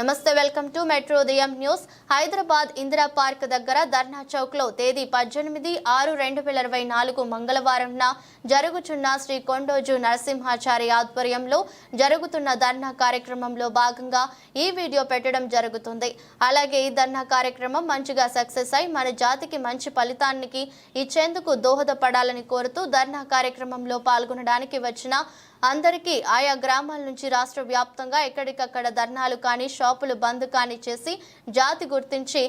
నమస్తే welcome to metro Udayam news. Hyderabad Indira park దగ్గర ధర్నా చౌక్లో తేదీ పద్దెనిమిది ఆరు రెండు వేల ఇరవై నాలుగు మంగళవారంన జరుగుతున్న శ్రీ కొండోజు నరసింహాచారి ఆధ్వర్యంలో జరుగుతున్న ధర్నా కార్యక్రమంలో భాగంగా ఈ వీడియో పెట్టడం జరుగుతుంది. అలాగే ఈ ధర్నా కార్యక్రమం మంచిగా సక్సెస్ అయి మన జాతికి మంచి ఫలితానికి ఇచ్చేందుకు దోహదపడాలని కోరుతూ ధర్నా కార్యక్రమంలో పాల్గొనడానికి వచ్చిన అందరికీ ఆయా గ్రామాల నుంచి రాష్ట్ర వ్యాప్తంగా ఎక్కడికక్కడ ధర్నాలు కానీ షాపులు బంద్ కానీ చేసి జాతి గుర్తించి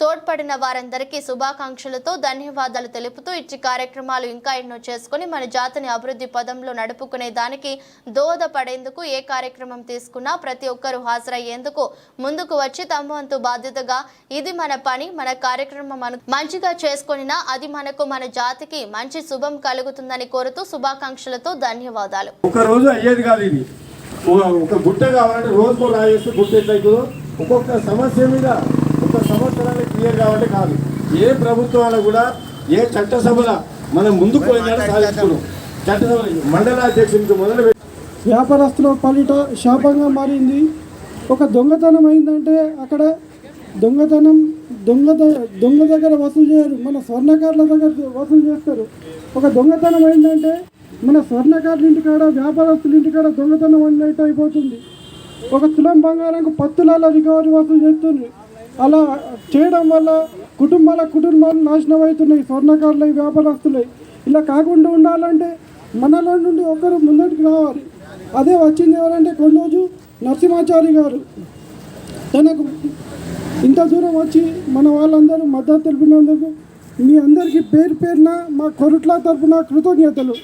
తోడ్పడిన వారందరికీ శుభాకాంక్షలతో ధన్యవాదాలు తెలుపుతూ ఇచ్చి కార్యక్రమాలు ఇంకా ఎన్నో చేసుకుని మన జాతిని అభివృద్ధి పదంలో నడుపుకునే దానికి దోహదపడేందుకు ఏ కార్యక్రమం తీసుకున్నా ప్రతి ఒక్కరూ హాజరయ్యేందుకు ముందుకు వచ్చి తమ వంతు బాధ్యతగా ఇది మన పని మన కార్యక్రమం మంచిగా చేసుకొనినా అది మనకు మన జాతికి మంచి శుభం కలుగుతుందని కోరుతూ శుభాకాంక్షలతో ధన్యవాదాలు. ఒక రోజు అయ్యేది కాదు ఇది. ఒక గుట్ట కావాలంటే రోజుకో రాయేస్తే గుట్ట ఎట్లయితుందో ఒక్కొక్క సమస్య మీద ఒక సంవత్సరానికి క్లియర్ కావాలంటే కాదు. ఏ ప్రభుత్వాలు కూడా ఏ చట్టసభల మనం ముందుకు పోయినాడో సాధించుకున్నాం చట్టసభ మండల అధ్యక్షునికి మొదలు పెట్టి వ్యాపారస్తుల పాలిట శాపంగా మారింది. ఒక దొంగతనం అయిందంటే అక్కడ దొంగతనం దొంగ దొంగ దగ్గర వసూలు చేయరు. మన స్వర్ణకారుల దగ్గర వసూలు చేస్తారు. ఒక దొంగతనం అయిందంటే మన స్వర్ణకారుల ఇంటికాడ వ్యాపారస్తుల ఇంటికాడ దొంగతనం అన్నట్టు అయిపోతుంది. ఒక తులం బంగారంకు పత్తులలో రికవరీ వసూలు చేస్తుంది. అలా చేయడం వల్ల కుటుంబాల కుటుంబాలు నాశనం అవుతున్నాయి స్వర్ణకారులై వ్యాపారస్తులై. ఇలా కాకుండా ఉండాలంటే మనలో నుండి ఒకరు ముందటికి రావాలి. అదే వచ్చింది ఎవరంటే కొన్నోజు నరసింహాచారి గారు. తనకు ఇంత దూరం వచ్చి మన వాళ్ళందరూ మద్దతు తెలిపినందుకు మీ అందరికీ పేరు పేరున మా కొరుట్ల తరపున కృతజ్ఞతలు.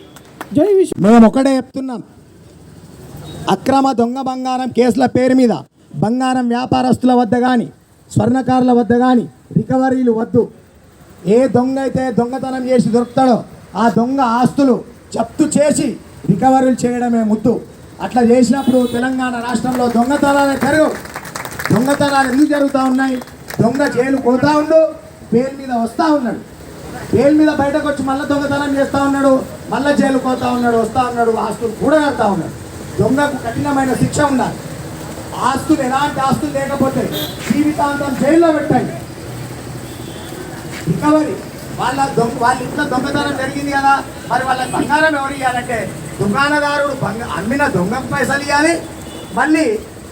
జై విష్ మేము ఒకటే చెప్తున్నాం. అక్రమ దొంగ బంగారం కేసుల పేరు మీద బంగారం వ్యాపారస్తుల వద్ద కానీ స్వర్ణకారుల వద్ద కానీ రికవరీలు వద్దు. ఏ దొంగ అయితే దొంగతనం చేసి దొరుకుతాడో ఆ దొంగ ఆస్తులు జప్తు చేసి రికవరీలు చేయడమే ముద్దు. అట్లా చేసినప్పుడు తెలంగాణ రాష్ట్రంలో దొంగతనాలే పెరుగు దొంగతనాలు ఎందుకు జరుగుతూ ఉన్నాయి? దొంగ జైలు పోతా ఉండు పేరు మీద వస్తూ ఉన్నాడు పేరు మీద బయటకు వచ్చి మళ్ళీ దొంగతనం చేస్తూ ఉన్నాడు మళ్ళీ జైలు పోతా ఉన్నాడు వస్తూ ఉన్నాడు ఆస్తులు కూడా కడతా ఉన్నాడు. దొంగకు కఠినమైన శిక్ష ఉండాలి. ఆస్తులు ఎలాంటి ఆస్తులు లేకపోతే జీవితాంతం జైల్లో పెట్టండి. రికవరీ. వాళ్ళ దొంగ వాళ్ళ ఇంట్లో దొంగతనం జరిగింది కదా మరి వాళ్ళ బంగారం ఎవరు ఇవ్వాలంటే దుకాణదారుడు బంగ అమ్మిన దొంగకు పైసలు ఇవ్వాలి మళ్ళీ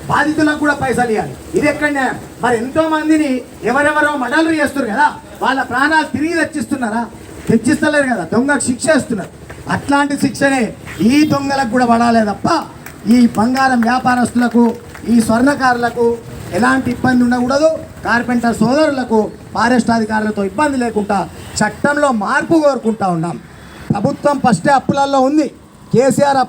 బాధితులకు కూడా పైసలు ఇవ్వాలి ఇది ఎక్కడ న్యాయం? మరి ఎంతో మందిని ఎవరెవరో మడలు చేస్తారు కదా వాళ్ళ ప్రాణాలు తిరిగి తెచ్చిస్తున్నారా? తెచ్చిస్తలేరు కదా దొంగకు శిక్ష ఇస్తున్నారు అట్లాంటి శిక్షనే ఈ దొంగలకు కూడా పడాలే తప్ప ఈ బంగారం వ్యాపారస్తులకు ఈ స్వర్ణకారులకు ఎలాంటి ఇబ్బంది ఉండకూడదు. కార్పెంటర్ సోదరులకు ఫారెస్ట్ అధికారులతో ఇబ్బంది లేకుండా చట్టంలో మార్పు కోరుకుంటా ఉన్నాం. ప్రభుత్వం ఫస్టే అప్పులలో ఉంది. కేసీఆర్ అప్పు